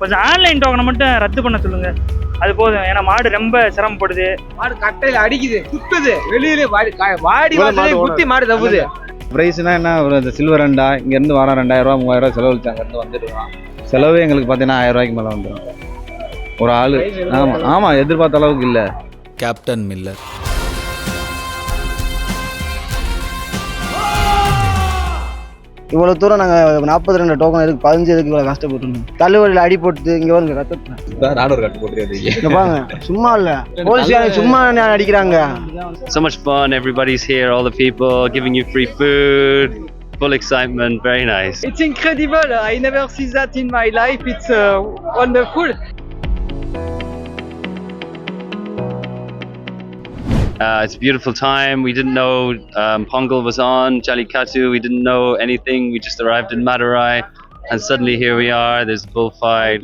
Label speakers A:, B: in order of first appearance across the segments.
A: கொஞ்சம் ஆன்லைன் டோக்கனை மட்டும் ரத்து பண்ண சொல்லுங்க. அது போதும். ஏன்னா மாடு ரொம்ப சிரமப்படுது.
B: மாடு கட்டையில அடிக்குது குத்துது. வெளியில வாடி வாடி குத்தி மாடு தப்புது
C: ப்ரைஸ்னா என்ன? ஒரு இந்த சில்வர் ரெண்டா? இங்கேருந்து வரோம் ரெண்டாயிரம் ரூபா மூவாயிரம் ரூபா செலவழிச்சு அங்கேருந்து வந்துடுவோம் செலவே எங்களுக்கு பார்த்தீங்கன்னா ஆயிரம் ரூபாய்க்கு மேலே வந்துடும் ஒரு ஆள். ஆமாம் ஆமாம் எதிர்பார்த்த அளவுக்கு இல்லை.
D: கேப்டன் மில்லர்
E: இவ்வளோ தூரம் நாங்கள் நாற்பத்தி ரெண்டு டோக்கன் இருக்கு பதினஞ்சு இதுக்கு இவ்வளோ கஷ்டப்பட்டுருந்தோம் தள்ளுவழியில் அடி போட்டு இங்கே வருங்க ரத்தத்தை
C: நானூறு கட்டு போட்டுருக்காது
E: இங்கே பாருங்க சும்மா இல்லை போலீஸ் சும்மா அடிக்கிறாங்க
F: so much fun. Everybody's here, all the people giving you free food, full excitement. Very nice.
B: It's incredible. I never see that in my life. It's uh, wonderful.
F: Uh, it's a beautiful time. We didn't know um, Pongal was on Jallikattu. We didn't know anything. We just arrived in Madurai, and suddenly here we are. There's a bullfight.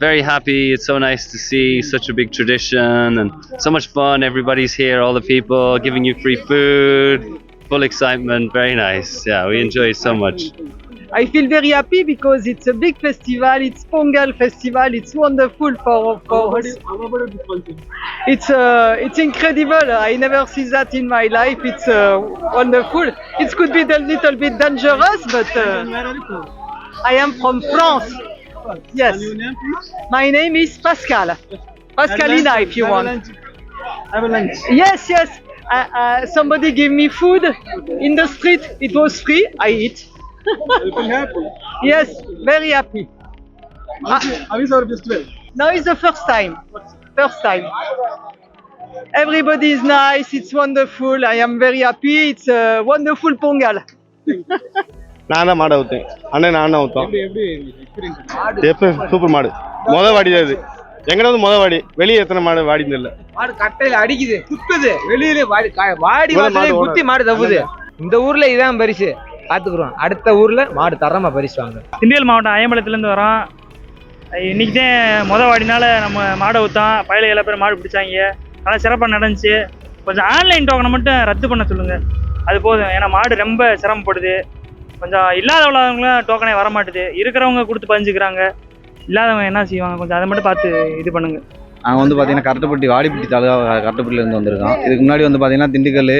F: Very happy. It's so nice to see such a big tradition and so much fun. Everybody's here, all the people giving you free food, full excitement. Very nice. Yeah, we enjoy it so much.
B: I feel very happy because it's a big festival. It's Pongal festival. It's wonderful for for us. It's uh, it's incredible. I never see that in my life. It's uh, wonderful. It could be a little bit dangerous, but uh, I am from France. Yes. My name is Pascal. Pascalina, if you want. Yes, yes. Uh, uh, somebody gave me food in the street. It was free. I eat. Yes, very happy.
G: How is our festival?
B: Now it's the first time. First time. Everybody is nice. It's wonderful. I am very happy. It's a wonderful Pongal.
G: நான் தான் மாடை ஊற்றேன் அண்ணன் நான் தான் ஊற்றோம் எப்போ super மாடு முத வாடி தான் இது எங்கட வந்து முத வாடி வெளியே எத்தனை மாடு வாடி இல்லை
B: மாடு கட்டையில அடிக்குது குத்துது வெளியில வாடி வாடி குத்தி மாடு தப்புது இந்த ஊர்ல இதான் பரிசு பாத்துக்குறோம் அடுத்த ஊர்ல மாடு தரமா பரிசு வாங்க
A: திண்டுக்கல் மாவட்டம் அயம்பலத்துலேருந்து வரோம். இன்னைக்கு தான் முத வாடினால நம்ம மாடை ஊற்றோம் பயில எல்லா பேரும் மாடு பிடிச்சாங்க. நல்லா சிறப்பாக நடந்துச்சு. கொஞ்சம் ஆன்லைன் டோக்கனை மட்டும் ரத்து பண்ண சொல்லுங்க. அது போதும். ஏன்னா மாடு ரொம்ப சிரமப்படுது. கொஞ்சம் இல்லாத உள்ளவங்களும் டோக்கனே வர மாட்டுது இருக்கிறவங்க கொடுத்து பதிஞ்சுக்கிறாங்க இல்லாதவங்க என்ன செய்வாங்க? கொஞ்சம் அதை மட்டும் பார்த்து இது பண்ணுங்க.
C: நாங்கள் வந்து பார்த்தீங்கன்னா கரட்டுப்பட்டி வாடிப்பட்டி தாலுகா கரட்டுப்பட்டிலேருந்து வந்திருக்கோம். இதுக்கு முன்னாடி வந்து பார்த்தீங்கன்னா திண்டுக்கல்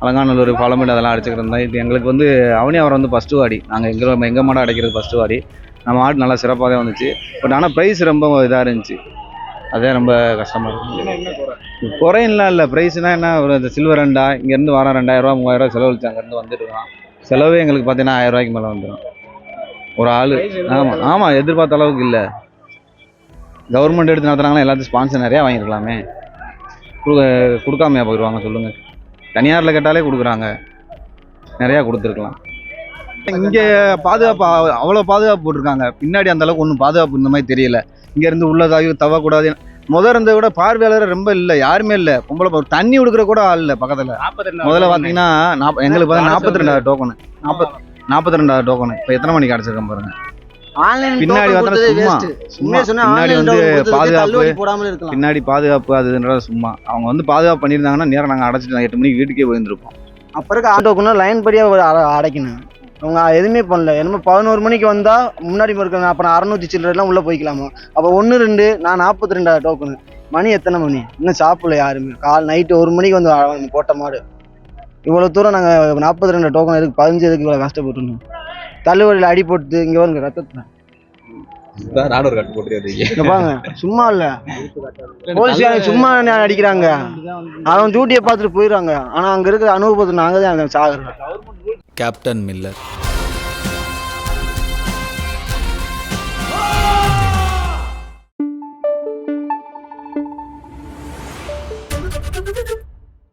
C: அலங்காநல்லூர் பாலமேடு அதெல்லாம் அடிச்சுக்கிட்டு இருந்தோம். இது எங்களுக்கு வந்து அவனி அவர் வந்து ஃபஸ்ட்டு வாடி. நாங்கள் எங்கள் எங்கள் மாடை அடைக்கிறது ஃபஸ்ட்டு வாடி. நம்ம மாடு நல்லா சிறப்பாக தான் வந்துச்சு. பட் ஆனால் ப்ரைஸ் ரொம்ப இதாக இருந்துச்சு. அதே ரொம்ப கஷ்டமாக இருக்கு குறையெல்லாம் இல்லை. ப்ரைஸ்னால் என்ன? ஒரு இந்த சில்வர் ரெண்டா இங்கேருந்து வரோம் மூவாயிரம் ரூபா செலவழிச்சு அங்கேருந்து வந்துருக்கோம் செலவே எங்களுக்கு பார்த்தீங்கன்னா ஆயிரம் ரூபாய்க்கு மேலே வந்துடும் ஒரு ஆள். ஆமாம் ஆமாம் எதிர்பார்த்த அளவுக்கு இல்லை. கவர்மெண்ட் எடுத்து நடத்துனாங்கன்னா எல்லாத்தையும் ஸ்பான்சர் நிறையா வாங்கியிருக்கலாமே. கொடு- கொடுக்காமையா போயிடுவாங்க சொல்லுங்கள் தனியாரில் கேட்டாலே கொடுக்குறாங்க. நிறையா கொடுத்துருக்கலாம். இங்கே பாதுகாப்பு அவ- அவ்வளோ பாதுகாப்பு போட்டிருக்காங்க. பின்னாடி அந்த அளவுக்கு ஒன்றும் பாதுகாப்பு இந்த மாதிரி தெரியல. இங்கேருந்து உள்ளதாகி தவக்கூடாது. முதல் இருந்த விட பார்வையாளர் ரொம்ப இல்லை யாருமே இல்லை. பொம்பளை தண்ணி கொடுக்குற கூட ஆள் இல்லை பக்கத்தில். முதல்ல பார்த்தீங்கன்னா நாப்ப எங்களுக்கு பார்த்தா நாற்பத்தி ரெண்டாயிரம் டோக்கனு நாற்பத் நாற்பத்தி ரெண்டாயிரம் டோக்கனு இப்போ எத்தனை மணிக்கு அடிச்சிருக்கேன் பாருங்க.
E: ஆன்லைன்
C: பின்னாடி பார்த்தா சும்மா சும்மா. பின்னாடி வந்து பாதுகாப்பு பின்னாடி பாதுகாப்பு அதுன்றது சும்மா. அவங்க வந்து பாதுகாப்பு பண்ணியிருந்தாங்கன்னா நேரம் நாங்கள் அடைச்சிட்டு எட்டு மணிக்கு வீட்டுக்கே போயிருந்திருப்போம்.
E: அப்போ இருக்க ஆட்டோக்குன்னா லைன் படியாக அடைக்கணும். அவங்க எதுவுமே பண்ணல. என்னமோ பதினோரு மணிக்கு வந்தால் முன்னாடி இருக்காங்க அப்போ நான் அறநூற்றி சில்லறலாம் உள்ளே போய்க்கலாமா? அப்போ ஒன்று ரெண்டு நான் நாற்பத்தி ரெண்டாயிரம் டோக்கனு மணி எத்தனை மணி? இன்னும் சாப்பிடல யாருமே. கால் நைட்டு ஒரு மணிக்கு வந்து போட்ட மாடு. இவ்வளோ தூரம் நாங்கள் நாற்பத்தி ரெண்டு டோக்கன் இருக்கு பதினஞ்சு இதுக்கு இவ்வளோ கஷ்டப்பட்டுருந்தோம். தள்ளுவழியில் அடி போட்டு இங்கே வருங்க ரத்தத்தில்.
C: கட்டு
E: பாருங்க சும்மா இல்லை. போலீஸ் சும்மா அடிக்கிறாங்க? அவன் டியூட்டியை பார்த்துட்டு போயிடுறாங்க. ஆனால் அங்கே இருக்கிற அனுபவத்தை நாங்கள் தான் சாகுறோம்.
D: Captain Miller